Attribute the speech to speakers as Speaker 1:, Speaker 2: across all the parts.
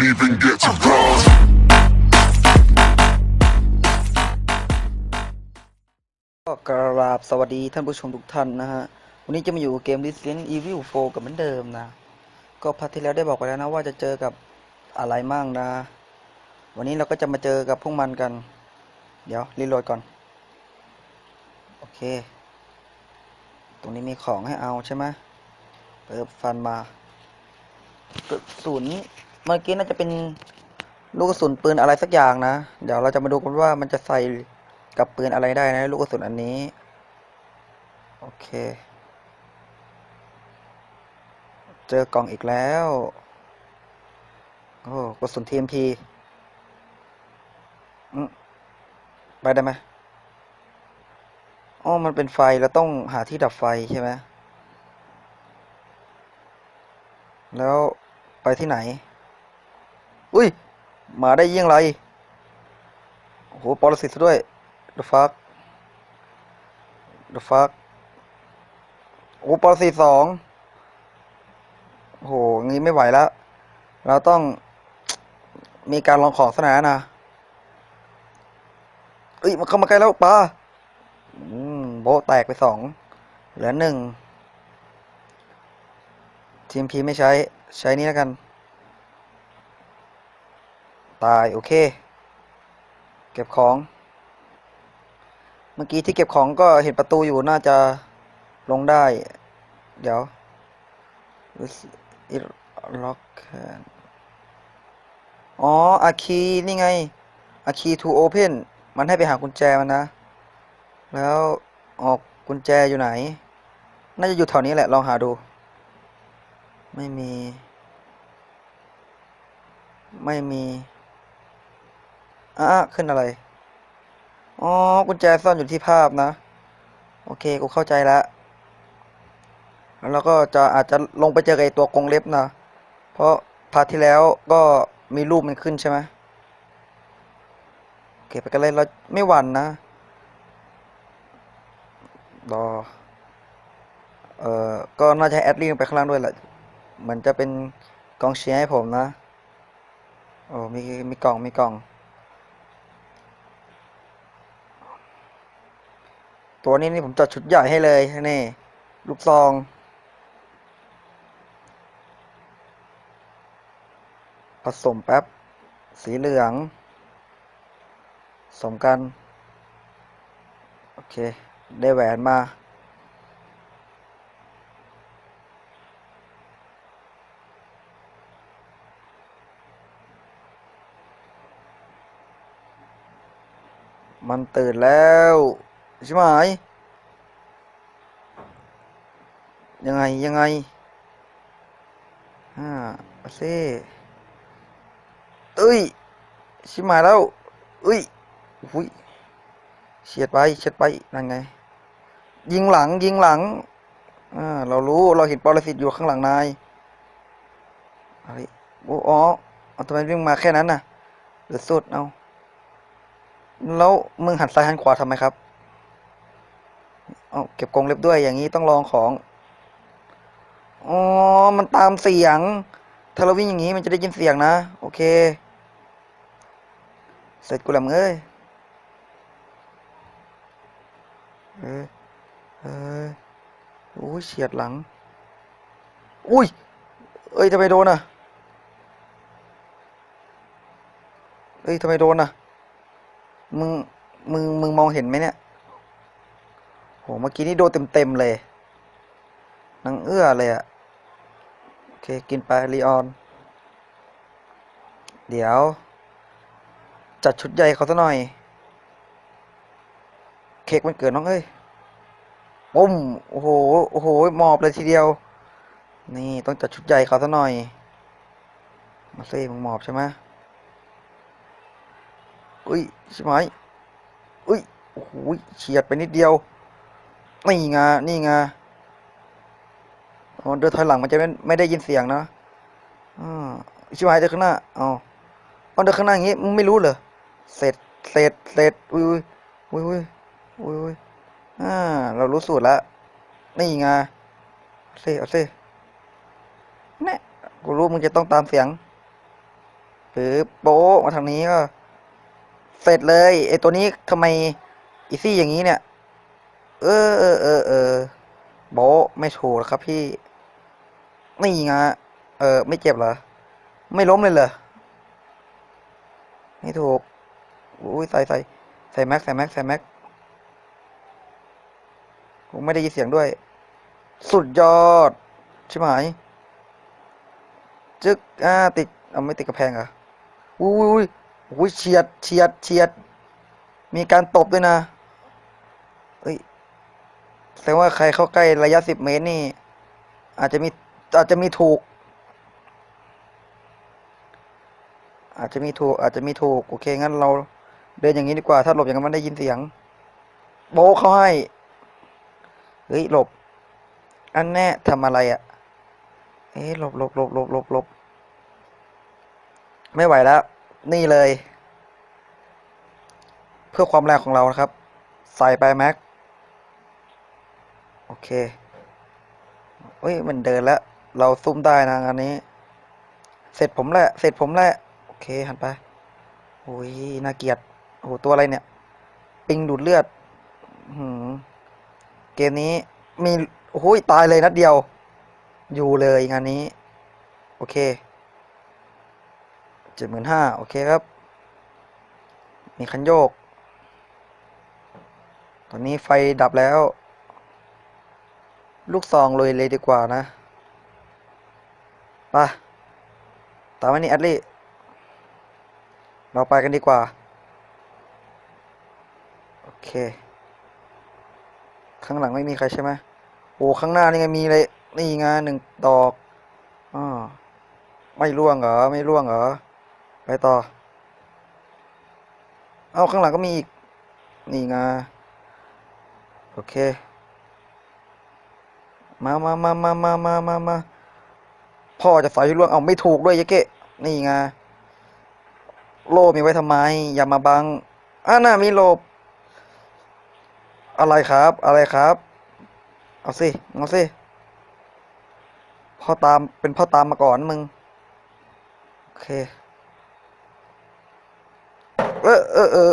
Speaker 1: can't even get to bras.
Speaker 2: ก็กราบสวัสดีท่านผู้ชมทุกท่านนะฮะ วันนี้จะมาอยู่เกม Resident Evil 4 กับเหมือนเดิมนะ ก็พัทที่แล้วได้บอกไปแล้วนะว่าจะเจอกับอะไรมั่งนะ วันนี้เราก็จะมาเจอกับพวกมันกัน เดี๋ยวรีโหลดก่อน โอเค ตรงนี้มีของให้เอาใช่ไหมเปิดฟันมา กระสุน เมื่อกี้น่าจะเป็นลูกกระสุนปืนอะไรสักอย่างนะ เดี๋ยวเราจะมาดูกันว่ามันจะใส่กับปืนอะไรได้นะ ลูกกระสุนอันนี้ โอเค เจอกล่องอีกแล้ว โอ้กระสุน TMP ไปได้ไหมอ๋อมันเป็นไฟแล้วต้องหาที่ดับไฟใช่ไหมแล้วไปที่ไหน อุ้ย มาได้ยิ่งไร โอ้โหปรสิตด้วย the fuck the fuck โอ้ปอสี่สองโอ้โหงี้ไม่ไหวแล้ว เราต้องมีการลองของสนานะเอ้ยมันเข้ามาใกล้แล้วปลาอืมโบแตกไปสองเหลือหนึ่งทีมพีไม่ใช้ ใช้นี้แล้วกัน ตาย โอเค เก็บของ เมื่อกี้ที่เก็บของก็เห็นประตูอยู่น่าจะลงได้ เดี๋ยวล็อกอ๋ออาคีนี่ไงอาคี to open มันให้ไปหากุญแจมันนะ แล้วออกกุญแจอยู่ไหน น่าจะอยู่แถวนี้แหละ ลองหาดู ไม่มี ไม่มี อะขึ้นอะไร อ๋อ กุญแจซ่อนอยู่ที่ภาพนะ โอเค กูเข้าใจแล้ว แล้วก็จะอาจจะลงไปเจอไอตัวกรงเล็บนะ เพราะพาร์ทที่แล้วก็มีรูปมันขึ้นใช่ไหมโอเค ไปกันเลยเราไม่หวั่นนะรอเอ่อ ก็น่าจะแอดลิงไปข้างล่างด้วยแหละเหมือนจะเป็นกองเชียร์ให้ผมนะ โอ้มีมีกล่องมีกล่อง ตัวนี้นี่ผมจัดชุดใหญ่ให้เลยนี่ลูกซอง ผสมแป๊บ สีเหลือง สมกัน โอเค ได้แหวนมา มันตื่นแล้ว ใช่ไหมยังไง ยังไงอ่าเอาซิเอ้ย ชิบหาแล้วเอ้ยหุยเฉียดไปเฉียดไปนั่นไง ยิงหลังยิงหลังอ่าเรารู้เราเห็นปรสิตอยู่ข้างหลังนายอะไรโอ้อ๋อเอาทำไมวิ่งมาแค่นั้นน่ะหรือสุดเอาแล้วมึงหันซ้ายหันขวาทำไมครับ เอาเก็บกรงเล็บด้วยอย่างนี้ต้องลองของอ๋อมันตามเสียง ถ้าเราวิ่งอย่างนี้มันจะได้ยินเสียงนะ โอเค เสร็จกูแล้วมึงเอ้ยเออเอออุ้ยเฉียดหลัง อุ้ย เอ้ยทำไมโดนอะเอ้ยทำไมโดนอะ มึง มึง มึงมองเห็นไหมเนี่ย โหเมื่อกี้นี่โดนเต็มๆเลยนังเอื้อเลยอะโอเค กินไปลีออน เดี๋ยว จัดชุดใหญ่เขาซะหน่อย เค้กมันเกิดน้องเอ้ยปุ้มโอ้โห โอ้โหหมอบเลยทีเดียว นี่ต้องจัดชุดใหญ่เขาซะหน่อย มาเซ่มึงหมอบใช่ไหมอุ้ยใช่ไหมอุ้ยโอ้โหเฉียดไปนิดเดียว นี่ไงนี่ไงอ๋อเดินถอยหลังมันจะไม่ไม่ได้ยินเสียงนะอ่าชิบหายเดินข้างหน้าอ๋อเอาเดินข้างหน้าอย่างงี้มึงไม่รู้เหรอเสร็จเสร็จเสร็จอุ้ยอุ้ยอุ้ยอุ้ยอุ้ยอ่าเรารู้สูตรแล้วนี่ไงเอาสิเอาสิแน่กูรู้มึงจะต้องตามเสียงปึ๊บโป๊มาทางนี้ก็ เสร็จเลยไอตัวนี้ทำไมอีซี่อย่างนี้เนี่ย เออเออเออเออโบไม่ถูกหรอกครับพี่ นี่ไงเออ ไม่เจ็บเหรอ ไม่ล้มเลยเหรอ ไม่ถูก อุ้ยใส่ใส่ใส่แม็กใส่แม็กใส่แม็กผมไม่ได้ยินเสียงด้วย สุดยอด ใช่ไหมจึกอ่าติดเอาไม่ติดกระแพงอะอุ้ยอุ้ยอุ้ยเฉียดเฉียดเฉียด มีการตบด้วยนะ แสดงว่าใครเข้าใกล้ระยะสิบเมตรนี่ อาจจะมีอาจจะมีถูก อาจจะมีถูก อาจจะมีถูก โอเค งั้นเราเดินอย่างนี้ดีกว่า ถ้าหลบอย่างนั้นมันได้ยินเสียง โบเขาให้ เฮ้ยหลบ อันแน่ทำอะไรอะ่ะ เอ๊หลบหลบหลบหลบหลบหลบไม่ไหวแล้ว นี่เลย เพื่อความแรงของเรานะครับ ใส่ไปแม็ก โอเคเฮ้ยมันเดินแล้ว เราซุ่มได้นะงานนี้ เสร็จผมแหละ เสร็จผมแหละ โอเคหันไปโอ้ยน่าเกลียดโอ้โหตัวอะไรเนี่ย ปิงดูดเลือดหืมเกมนี้มีโอ้โหตายเลยนัดเดียว อยู่เลยงานนี้ โอเคเจ็ดหมื่นห้าโอเคครับ มีคันโยก ตอนนี้ไฟดับแล้ว ลูกซองเลยเลยดีกว่านะไปตามอันนี้แอดลี่ เราไปกันดีกว่า โอเค ข้างหลังไม่มีใครใช่ไหมโอ้ ข้างหน้านี่ไงมีเลยนี่ไงหนึ่งดอกอ่าไม่ร่วงเหรอ ไม่ร่วงเหรอ ไปต่อ เอาข้างหลังก็มีอีก นี่ไงโอเค มามามามามามามามาพ่อจะใส่ให้ร่วงเอาไม่ถูกด้วยยะเกะ นี่ไง โลมีไว้ทำไม อย่ามาบังอ่าน่ามีโลบ อะไรครับ อะไรครับ เอาสิ เอาสิ พ่อตาม เป็นพ่อตามมาก่อนมึง โอเค เออเออเออ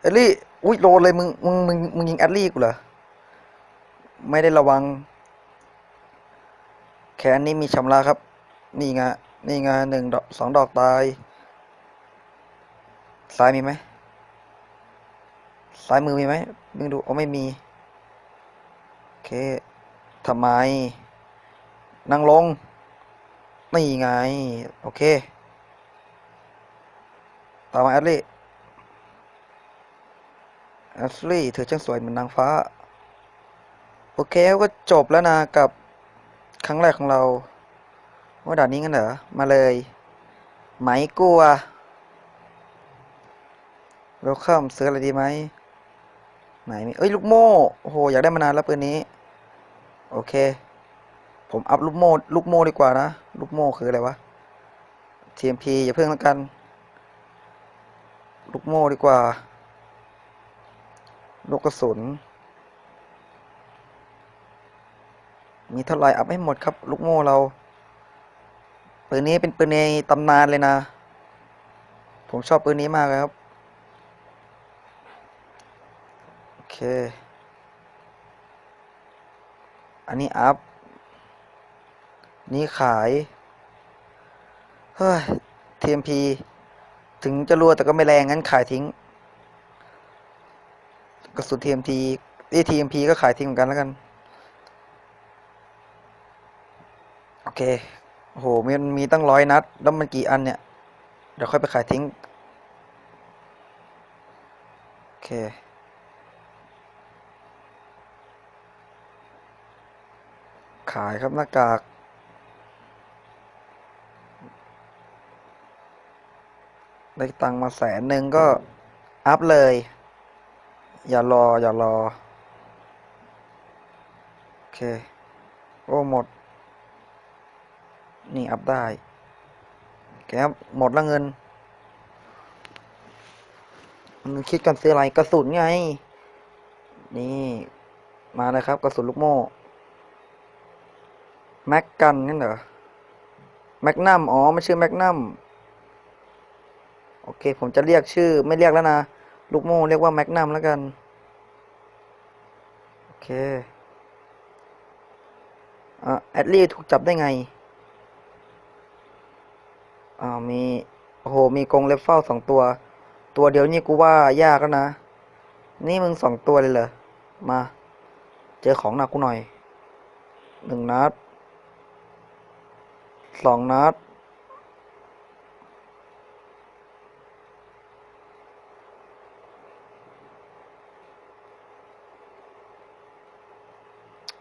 Speaker 2: แอลลี่ อุ้ยโดนเลยมึง มึง มึง มึงยิงแอลลี่กูเหรอ ไม่ได้ระวัง แขนนี้มีชำระครับ นี่ไงนี่ไงหนึ่งดอกสองดอกตาย ซ้ายมีไหมซ้ายมือมีไหมมึงดูอ๋อไม่มี โอเคทำไม นั่งลง นี่ไง โอเค ต่อมาแอดลี่แอดลี่เธอช่างสวยเหมือนนางฟ้า โอเคก็จบแล้วนะกับครั้งแรกของเราว่าด่านนี้กันเหรอ มาเลย ไหมกลัวเราข้ามซื้ออะไรดีไหมไหนมีเอ้ยลูกโม่โอ้โหอยากได้มานานแล้วปืนนี้ โอเค ผมอัพลูกโม่ลูกโม่ดีกว่านะลูกโม่คืออะไรวะ TMP อย่าเพิ่งแล้วกัน ลูกโม่ดีกว่า ลูกกระสุน มีเท่าไหร่อัพให้หมดครับ ลูกโม่เราปืนนี้เป็นปืนในตำนานเลยนะ ผมชอบปืนนี้มากเลยครับ โอเค อันนี้อัพ นี่ขาย เฮ้ย TMP ถึงจะรัวแต่ก็ไม่แรงงั้นขายทิ้ง กระสุน TMT เอ้ TMP ก็ขายทิ้งเหมือนกันแล้วกัน โอ เคโอ้โหมันมีตั้งร้อยนัด แล้วมันกี่อันเนี่ย เดี๋ยวค่อยไปขายทิ้ง โอเค ขายครับหน้ากาก ได้ตังค์มาแสนหนึ่งก็ อัพเลย อย่ารอ อย่ารอ โอเค โอ้หมด นี่อัพได้แกบหมดล้วเงิน มันคิดกันซื้ออะไรกระสุนไง นี่มาเลยครับ กระสุนลูกโม่แม็กกันนั่นเหรอแม็กนัมอ๋อไม่ชื่อแม็กนัมโอเค ผมจะเรียกชื่อ ไม่เรียกแล้วนะ ลูกโม่เรียกว่าแมกนัมแล้วกัน โอเคอะแอดลี่ถูกจับได้ไง อ่ามี โอ้โห มีกรงเล็บเฝ้าสองตัว ตัวเดียวนี่กูว่ายากแล้วนะ นี่มึงสองตัวเลยเหรอ มา เจอของหนักกูหน่อย หนึ่งนัด สองนัด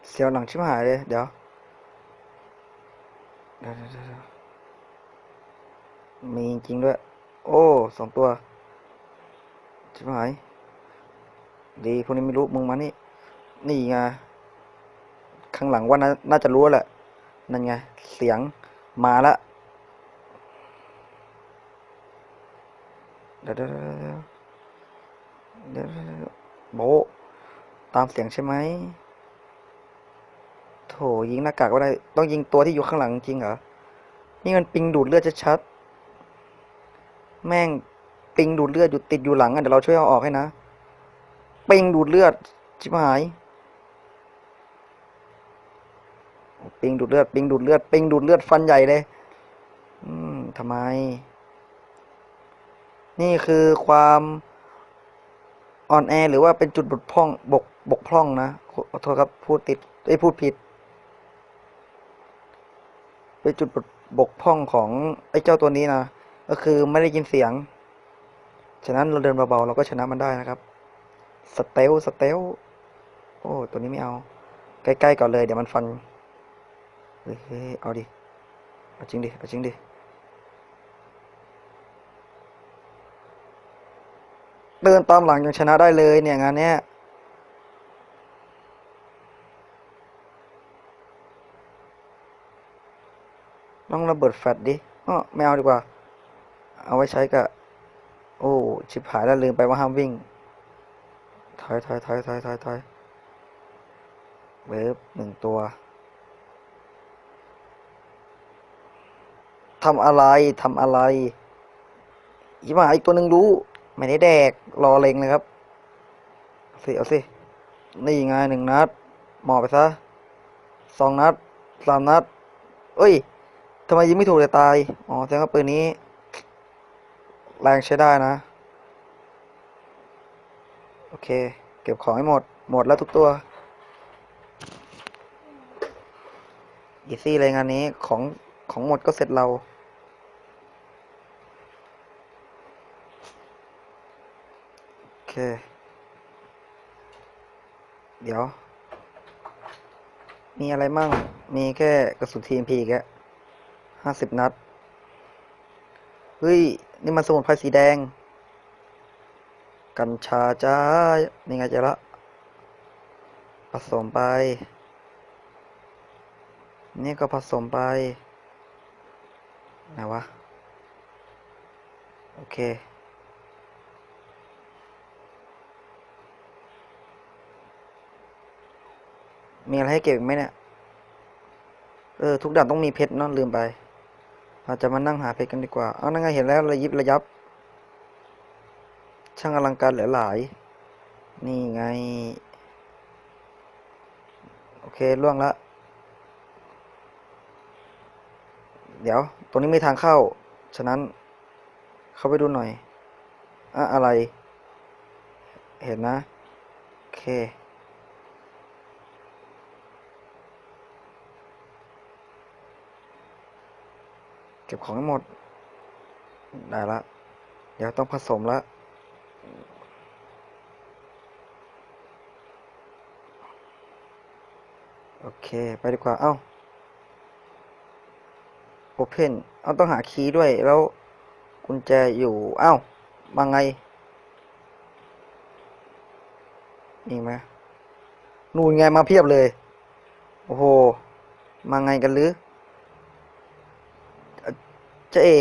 Speaker 2: เสียวหลังชิบหายเลย เดี๋ยวเดี๋ยวเดี๋ยว มีจริงด้วย โอ้สองตัวชิบหาย ดีพวกนี้ไม่รู้มึงมานี่ นี่ไงข้างหลังว่าน่านาจะรู้แหละ นั่นไง เสียงมาละเดี๋ยวเดี๋ยวเดี๋ยวโบตามเสียงใช่ไหมโถยิงหน้ากากก็ได้ ต้องยิงตัวที่อยู่ข้างหลังจริงเหรอ นี่มันปิงดูดเลือดชัด แม่งปิงดูดเลือดอยู่ติดอยู่หลังอะเดี๋ยวเราช่วยเอาออกให้นะปิงดูดเลือดชิบหายปิงดูดเลือดปิงดูดเลือดปิงดูดเลือดฟันใหญ่เลย อืมทำไม นี่คือความอ่อนแอหรือว่าเป็นจุดบกพร่องบกบกพร่องนะขอโทษครับพูดติดไอ้พูดผิด เป็นจุดบกบกพร่องของไอ้เจ้าตัวนี้นะ ก็คือไม่ได้ยินเสียง ฉะนั้นเราเดินเบาๆเราก็ชนะมันได้นะครับ สเตลสเตลโอ้ตัวนี้ไม่เอา ใกล้ๆก่อนเลยเดี๋ยวมันฟันเฮ้ยเอาดิ เอาจริงดิ เอาจริงดิ เดินตามหลังยังชนะได้เลยเนี่ยงานเนี้ยต้องระเบิดแฟลชดิอ้อไม่เอาดีกว่า เอาไว้ใช้กับ โอ้ชิบหายแล้วลืมไปว่าห้ามวิ่ง ถอยถอยถอยถอยถอยถอยเวฟหนึ่งตัวทำอะไรทำอะไรยี่มาอีกตัวหนึ่งรู้ ไม่ได้แดก รอเล็งเลยครับเสิเอาสิ นี่ไงหนึ่งนัด หมอไปซะสองนัดสามนัด เอ้ยทำไมยิงไม่ถูกเลยตาย อ๋อแสดงว่าปืนนี้ แรงใช้ได้นะ โอเค เก็บของให้หมด หมดแล้วทุกตัวอีซี่เลยงานนี้ของของหมดก็เสร็จเรา โอเค เดี๋ยว มีอะไรมั่ง มีแค่กระสุนทีมพีแกห้าสิบนัด เฮ้ย นี่มันสมุนไพรสีแดง กัญชาจ้า นี่ไงเจอละ ผสมไป นี่ก็ผสมไป ไหนวะ โอเคมีอะไรให้เก็บอีกไหมเนี่ย เออ ทุกด่านต้องมีเพชรเนอะลืมไป เราจะมานั่งหาเพชรกันดีกว่า เอานั่งไงเห็นแล้วระยิบระยับ ช่างอลังการเหลือหลาย นี่ไง โอเคล่วงละ เดี๋ยว ตรงนี้ไม่ทางเข้า ฉะนั้น เข้าไปดูหน่อยอะอะไร เห็นนะ โอเค เก็บของให้หมด ได้ละ เดี๋ยวต้องผสมละโอเค ไปดีกว่า เอ้า Open เอาต้องหาคีย์ด้วย แล้วกุญแจอยู่ เอ้า มาไง นี่ไหมนู่นไงมาเพียบเลย โอ้โห มาไงกันหรือ จ๊เอ๋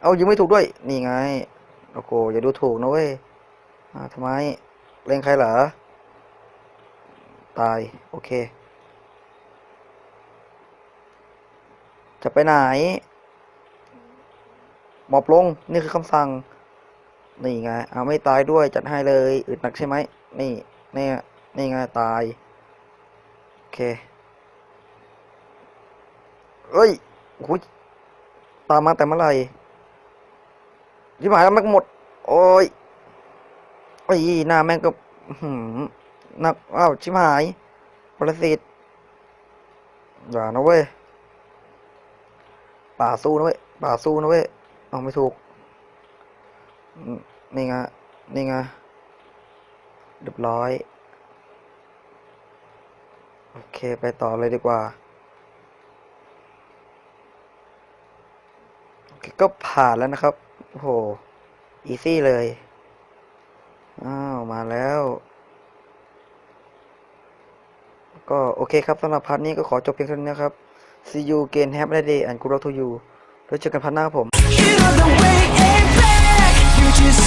Speaker 2: เอายิงไม่ถูกด้วย นี่ไง โอ้โหอย่าดูถูกนะเว้ยอ่าทำไมเล่นใครเหรอ ตาย โอเค จะไปไหน หมอบลง นี่คือคำสั่ง นี่ไง เอาไม่ตายด้วย จัดให้เลย อึดหนักใช่ไหม นี่ นี่ นี่ไง ตาย โอเคเอ้ยโอ้ย ตามมาแต่เมื่อไหร่ยิบหายแล้วแม่งหมด โอ้ยไอ้ยหน้าแม่งก็หืมนักอ้าวชิบหายประสิทธิ์อย่านะเว้ย ป่าสู้นะเว้ย ป่าสู้นะเว้ยเอาไม่ถูก นี่ไง นี่ไงเรียบร้อย โอเค ไปต่อเลยดีกว่า ก็ผ่านแล้วนะครับโหอีซี่เลย อ้าว มาแล้ว ก็โอเคครับสำหรับพาร์ทนี้ก็ขอจบเพียงเท่านี้ครับ See you again have a day and good luck to you แล้วเจอกันพาร์ทหน้าผม
Speaker 1: just